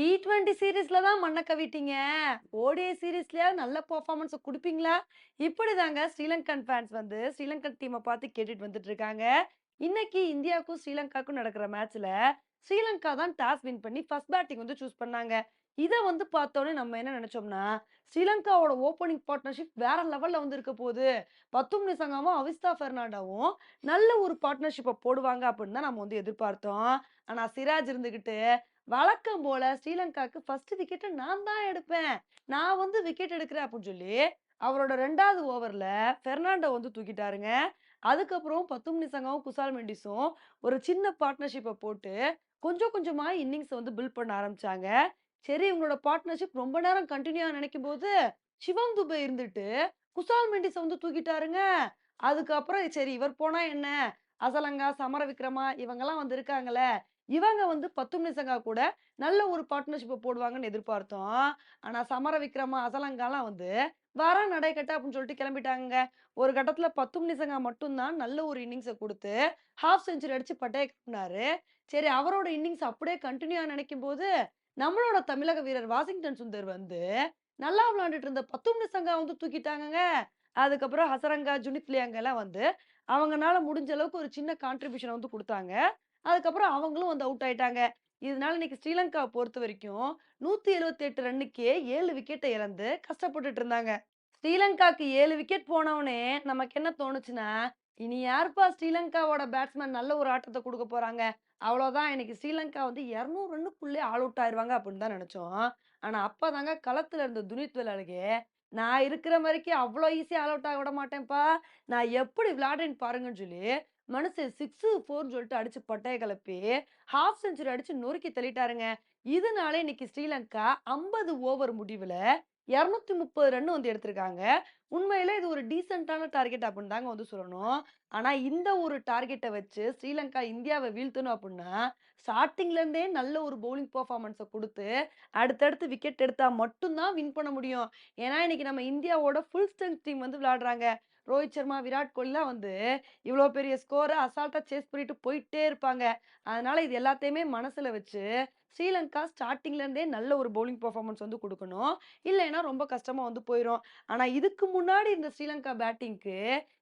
T twenty சீரீஸ்ல தான் மண்ணை கவிட்டீங்க. ஓடிஐ சீரீஸ்லயா நல்ல பர்ஃபார்மன்ஸ் கொடுப்பீங்களா இப்படி இப்படிதாங்க ஸ்ரீலங்கன் ஃபேன்ஸ் வந்து ஸ்ரீலங்கன் டீமை பார்த்து கேட்டுட்டு வந்துட்டு இருக்காங்க. இன்னைக்கு இந்தியாவுக்கும் ஸ்ரீலங்காவுக்கும் நடக்கிற மேட்ச்ல ஸ்ரீலங்கா தான் டாஸ் வின் பண்ணி ஃபர்ஸ்ட் பேட்டிங் வந்து சூஸ் பண்ணாங்க. இதை வந்து பார்த்தோன்னே நம்ம என்ன நினைச்சோம்னா ஸ்ரீலங்காவோட ஓப்பனிங் பார்ட்னர்ஷிப் வேற லெவல்ல வந்து இருக்க போகுது பத்தும் நிசங்காவும், அவிஸ்தா பெர்னாண்டாவும் நல்ல ஒரு பார்ட்னர்ஷிப்பை போடுவாங்க அப்படின்னு தான் நம்ம வந்து எதிர்பார்த்தோம். ஆனா சிராஜ் இருந்துகிட்டு, வழக்கம் போல ஸ்ரீலங்காக்கு ஃபர்ஸ்ட் விக்கெட்டை நான் தான் எடுப்பேன். நான் வந்து விக்கெட் எடுக்கிறேன் அப்படின்னு சொல்லி, அவரோட ரெண்டாவது ஓவரில் பெர்னாண்டோ வந்து தூக்கிட்டாருங்க. அதுக்கப்புறம் பத்தும் நிசங்காவும், குசால் மெண்டிஸும் ஒரு சின்ன பார்ட்னர்ஷிப்பை போட்டு கொஞ்சம் கொஞ்சமாக இன்னிங்ஸை வந்து பில்ட் பண்ண ஆரம்பிச்சாங்க. சரி இவங்களோட பார்ட்னர்ஷிப் ரொம்ப நேரம் கண்டினியூ நினைக்கும் போது சிவம் துபே இருந்துட்டு குசால் மெண்டிஸை வந்து தூக்கிட்டாருங்க. அதுக்கப்புறம் சரி இவர் போனால் என்ன? அசலங்கா, சமர விக்ரமா இவங்கெல்லாம் வந்து இருக்காங்களே இவங்க வந்து பத்து நிமிஷங்கா கூட நல்ல ஒரு பார்ட்னர்ஷிப்பை போடுவாங்கன்னு எதிர்பார்த்தோம். ஆனால் சமர விக்ரமா, அசலங்காலாம் வந்து வர நடைக்கட்ட அப்படின்னு சொல்லிட்டு கிளம்பிட்டாங்க ஒரு கட்டத்துல பத்து நிசங்கா மட்டும்தான் நல்ல ஒரு இன்னிங்ஸை கொடுத்து ஹாஃப் செஞ்சுரி அடிச்சு பட்டே கட்டினாரு சரி அவரோட இன்னிங்ஸ் அப்படியே கண்டினியூ நினைக்கும் போது நம்மளோட தமிழக வீரர் வாஷிங்டன் சுந்தர் வந்து நல்லா விளையாண்டுட்டு இருந்த பத்து நிசங்கா வந்து தூக்கிட்டாங்க அதுக்கப்புறம் ஹசரங்கா, ஜுனித் வந்து அவங்கனால முடிஞ்ச அளவுக்கு ஒரு சின்ன கான்ட்ரிபியூஷனை வந்து கொடுத்தாங்க. அதுக்கப்புறம் அவங்களும் வந்து அவுட் ஆயிட்டாங்க. இதனால இன்னைக்கு ஸ்ரீலங்காவ பொறுத்தவரைக்கும் 178 ரன்னுக்கே ஏழு விக்கெட்டை இழந்து கஷ்டப்பட்டுட்டு இருந்தாங்க. ஸ்ரீலங்காக்கு ஏழு விக்கெட் போனவுனே நமக்கு என்ன தோணுச்சுன்னா, இனி யாருப்பா ஸ்ரீலங்காவோட பேட்ஸ்மேன் நல்ல ஒரு ஆட்டத்தை கொடுக்க போறாங்க. அவ்வளோதான் இன்னைக்கு ஸ்ரீலங்கா வந்து 200 ரன்னுக்குள்ளே ஆல் அவுட் ஆயிடுவாங்க அப்படின்னு தான் நினச்சோம் ஆனால் அப்போ தாங்க களத்தில் இருந்த துனித் விளையாடுகே நான் இருக்கிற வரைக்கும் அவ்வளோ ஈஸியாக ஆல் அவுட் ஆக விட மாட்டேன்ப்பா. நான் எப்படி விளையாடுறேன்னு பாருங்கன்னு சொல்லி, மனுஷன் 6, 4ன்னு சொல்லிட்டு அடிச்சு பட்டைய கிளப்பி, ஹாஃப் செஞ்சுரி அடிச்சு நொறுக்கி தள்ளிட்டாருங்க. இதனால இன்னைக்கு ஸ்ரீலங்கா 50 ஓவர் முடிவுல 230 ரன் வந்து எடுத்திருக்காங்க. உண்மையில இது ஒரு டீசென்டான டார்கெட் அப்படின்னு தாங்க வந்து சொல்லணும். ஆனா இந்த ஒரு டார்கெட்டை வச்சு ஸ்ரீலங்கா இந்தியாவை வீழ்த்தணும் அப்படின்னா, ஸ்டார்டிங்ல இருந்தே நல்ல ஒரு பவுலிங் பர்ஃபார்மன்ஸை கொடுத்து அடுத்தடுத்து விக்கெட் எடுத்தா மட்டும்தான் வின் பண்ண முடியும். ஏன்னா இன்னைக்கு நம்ம இந்தியாவோட ஃபுல் ஸ்ட்ரென்த் டீம் வந்து விளையாடுறாங்க. ரோஹித் சர்மா, விராட் கோலிலாம் வந்து இவ்வளோ பெரிய ஸ்கோரை அசால்ட்டாக சேஸ் பண்ணிட்டு போயிட்டே இருப்பாங்க. அதனால இது எல்லாத்தையுமே மனசில் வச்சு, ஸ்ரீலங்கா ஸ்டார்டிங்லேருந்தே நல்ல ஒரு பவுலிங் பர்ஃபார்மன்ஸ் வந்து கொடுக்கணும் இல்லைன்னா ரொம்ப கஷ்டமாக வந்து போயிடும் ஆனால் இதுக்கு முன்னாடி இருந்த ஸ்ரீலங்கா பேட்டிங்க்கு,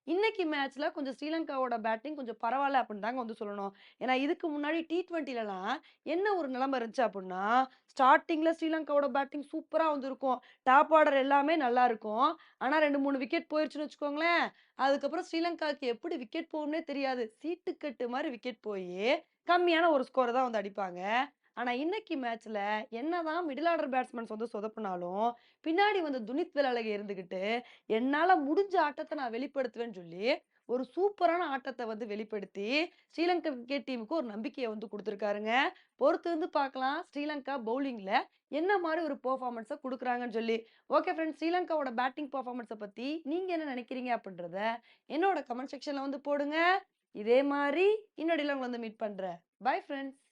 இன்னைக்கு மேட்ச்ல கொஞ்சம் ஸ்ரீலங்காவோட பேட்டிங் கொஞ்சம் பரவாயில்ல அப்படின்னு தாங்க வந்து சொல்லணும். ஏன்னா இதுக்கு முன்னாடி டி20லலாம் என்ன ஒரு நிலைமை இருந்துச்சு அப்படின்னா, ஸ்டார்டிங்ல ஸ்ரீலங்காவோட பேட்டிங் சூப்பரா வந்து இருக்கும். டாப் ஆர்டர் எல்லாமே நல்லா இருக்கும். ஆனா 2, 3 விக்கெட் போயிருச்சுன்னு வச்சுக்கோங்களேன், அதுக்கப்புறம் ஸ்ரீலங்காவுக்கு எப்படி விக்கெட் போகும்னே தெரியாது. சீட்டுக்கட்டு மாதிரி விக்கெட் போய் கம்மியான ஒரு ஸ்கோரை தான் வந்து அடிப்பாங்க. ஆனால் இன்னைக்கு மேட்ச்ல என்னதான் மிடில் ஆர்டர் பேட்ஸ்மேன்ஸ் வந்து சொதப்புனாலும், பின்னாடி வந்து துனித் வெலலகே இருந்துக்கிட்டு என்னால் முடிஞ்ச ஆட்டத்தை நான் வெளிப்படுத்துவேன்னு சொல்லி, ஒரு சூப்பரான ஆட்டத்தை வந்து வெளிப்படுத்தி, ஸ்ரீலங்கா கிரிக்கெட் டீமுக்கு ஒரு நம்பிக்கையை வந்து கொடுத்துருக்காருங்க பொறுத்து வந்து பார்க்கலாம், ஸ்ரீலங்கா பவுலிங்கில் என்ன மாதிரி ஒரு பெர்ஃபார்மன்ஸ கொடுக்குறாங்கன்னு சொல்லி. ஓகே ஃப்ரெண்ட்ஸ் ஸ்ரீலங்காவோட பேட்டிங் பெர்ஃபார்மன்ஸ பற்றி நீங்கள் என்ன நினைக்கிறீங்க அப்படின்றத என்னோட கமெண்ட் செக்ஷனில் வந்து போடுங்க. இதே மாதிரி இன்னொரு உங்களை வந்து மீட் பண்ணுறேன் பை ஃப்ரெண்ட்ஸ்